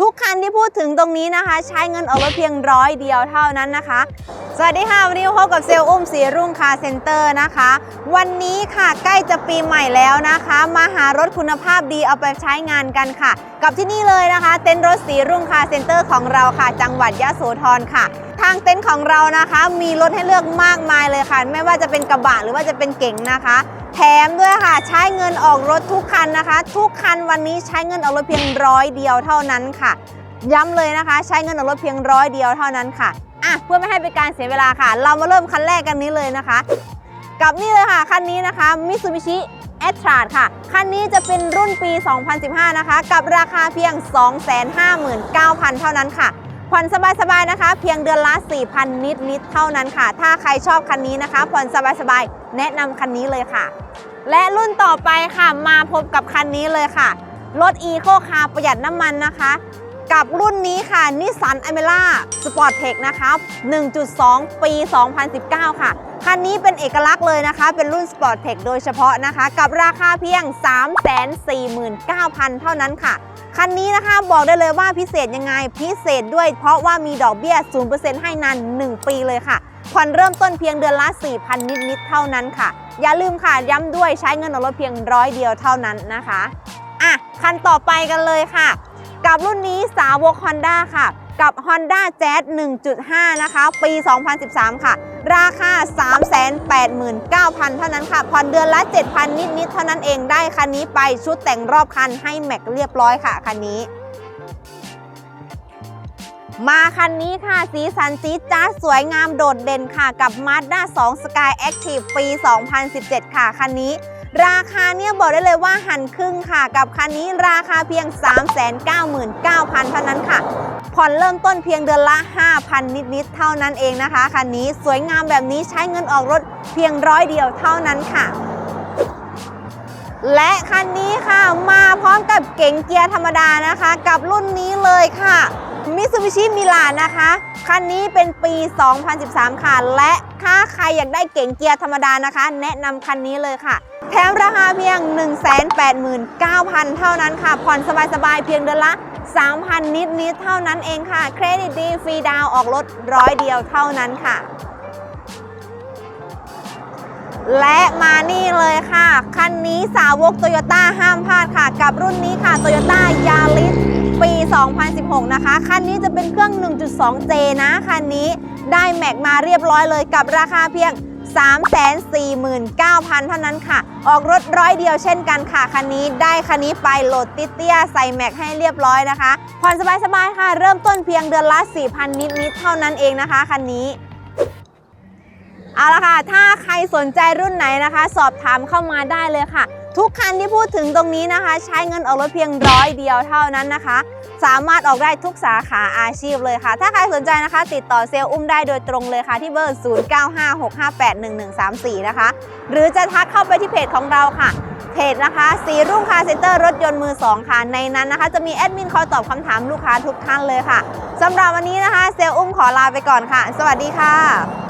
ทุกคันที่พูดถึงตรงนี้นะคะ ใช้เงินออกรถเพียงร้อยเดียวเท่านั้นนะคะ สวัสดีค่ะ วันนี้พบกับเซลล์อุ้มสีรุ่งคาร์เซ็นเตอร์นะคะ วันนี้ค่ะใกล้จะปีใหม่แล้วนะคะ มาหารถคุณภาพดีเอาไปใช้งานกันค่ะ กับที่นี่เลยนะคะ เต็นท์รถสีรุ่งคาร์เซ็นเตอร์ของเราค่ะ จังหวัดยะโสธรค่ะางเต็นท์ของเรานะคะ มีรถให้เลือกมากมายเลยค่ะ ไม่ว่าจะเป็นกระบะหรือว่าจะเป็นเก๋งนะคะ แถมด้วยค่ะ ใช้เงินออกรถทุกคันนะคะ ทุกคันวันนี้ใช้เงินออกรถเพียงร้อยเดียวเท่านั้นค่ะ ย้ำเลยนะคะ ใช้เงินออกรถเพียงร้อยเดียวเท่านั้นค่ะอะเพื่อไม่ให้เป็นการเสียเวลาค่ะ เรามาเริ่มคันแรกกันนี้เลยนะคะกับนี่เลยค่ะคันนี้นะคะ Mitsubishi a t r a ค่ะ คันนี้จะเป็นรุ่นปี 2015 นะคะ กับราคาเพียง 259,000 เท่านั้นค่ะ ผ่อนสบายๆนะคะ เพียงเดือนละ 4,000 นิดๆเท่านั้นค่ะ ถ้าใครชอบคันนี้นะคะ ผ่อนสบายๆ แนะนำคันนี้เลยค่ะ และรุ่นต่อไปค่ะ มาพบกับคันนี้เลยค่ะ รถ Eco Car ประหยัดน้ำมันนะคะ กับรุ่นนี้ค่ะ Nissan a m e r a Sport Tech นะคะ 1.2 ปี 2019 ค่ะ คันนี้เป็นเอกลักษณ์เลยนะคะ เป็นรุ่น Sport Tech โดยเฉพาะนะคะ กับราคาเพียง 349,000 เท่านั้นค่ะ คันนี้นะคะบอกได้เลยว่าพิเศษยังไงพิเศษด้วยเพราะว่ามีดอกเบี้ย 0%ให้นาน 1 ปีเลยค่ะผ่อนเริ่มต้นเพียงเดือนละ 4,000 นิดๆเท่านั้นค่ะ อย่าลืมค่ะย้ำด้วยใช้เงินออกรถเพียงร้อยเดียวเท่านั้นนะคะอะคันต่อไปกันเลยค่ะ กับรุ่นนี้สาวก Honda ค่ะ กับ Honda Jazz 1.5 นะคะ ปี 2013 ค่ะ ราคา 389,000 เท่านั้นค่ะ ผ่อนเดือนละ 7,000 นิด ๆ เท่านั้นเองได้คันนี้ไปชุดแต่งรอบคันให้แม็กเรียบร้อยค่ะ คันนี้มาคันนี้ค่ะ สีสันสีจ้าสวยงามโดดเด่นค่ะ กับ Mazda 2 Sky Active ปี 2017 ค่ะ คันนี้ ราคาเนี่ยบอกได้เลยว่าหันครึ่งค่ะ กับคันนี้ราคาเพียง 399,000 เท่านั้นค่ะ ผ่อนเริ่มต้นเพียงเดือนละ 5,000 นิดๆ เท่านั้นเองนะคะ คันนี้สวยงามแบบนี้ใช้เงินออกรถเพียงร้อยเดียวเท่านั้นค่ะและคันนี้ค่ะมาพร้อมกับเก๋งเกียร์ธรรมดานะคะ กับรุ่นนี้เลยค่ะ Mitsubishi Milan นะคะ คันนี้เป็นปี 2013 ค่ะ และถ้าใครอยากได้เก๋งเกียร์ธรรมดานะคะ แนะนำคันนี้เลยค่ะ แถมราคาเพียง 189,000 เท่านั้นค่ะ ผ่อนสบายๆ เพียงเดือนละ 3,000 นิดๆ เท่านั้นเองค่ะ เครดิตดีฟรีดาวออกรถร้อยเดียวเท่านั้นค่ะและมานี่เลยค่ะ คันนี้สาวกโตโยต้าห้ามพลาดค่ะ กับรุ่นนี้ค่ะโตโยต้ายาริส ปี 2016 นะคะ คันนี้จะเป็นเครื่อง 1.2J นะ คันนี้ได้แม็กมาเรียบร้อยเลยกับราคาเพียง 349,000 เท่านั้นค่ะ ออกรถร้อยเดียวเช่นกันค่ะ คันนี้ได้คันนี้ไปโหลดติเตียใส่แม็กให้เรียบร้อยนะคะผ่อนสบายๆค่ะ เริ่มต้นเพียงเดือนละ 4,000 นิดๆเท่านั้นเองนะคะ คันนี้เอาละค่ะ ถ้าใครสนใจรุ่นไหนนะคะ สอบถามเข้ามาได้เลยค่ะ ทุกคันที่พูดถึงตรงนี้นะคะ ใช้เงินออกรถเพียงร้อยเดียวเท่านั้นนะคะ สามารถออกได้ทุกสาขาอาชีพเลยค่ะ ถ้าใครสนใจนะคะ ติดต่อเซลล์อุ้มได้โดยตรงเลยค่ะ ที่เบอร์ 0956581134 นะคะ หรือจะทักเข้าไปที่เพจของเราค่ะ เพจนะคะสีรุ่งคาเซ็นเตอร์รถยนต์มือ2ค่ะในนั้นนะคะ จะมีแอดมินคอยตอบคำถามลูกค้าทุกท่านเลยค่ะสำหรับวันนี้นะคะ เซลล์อุ้มขอลาไปก่อนค่ะ สวัสดีค่ะ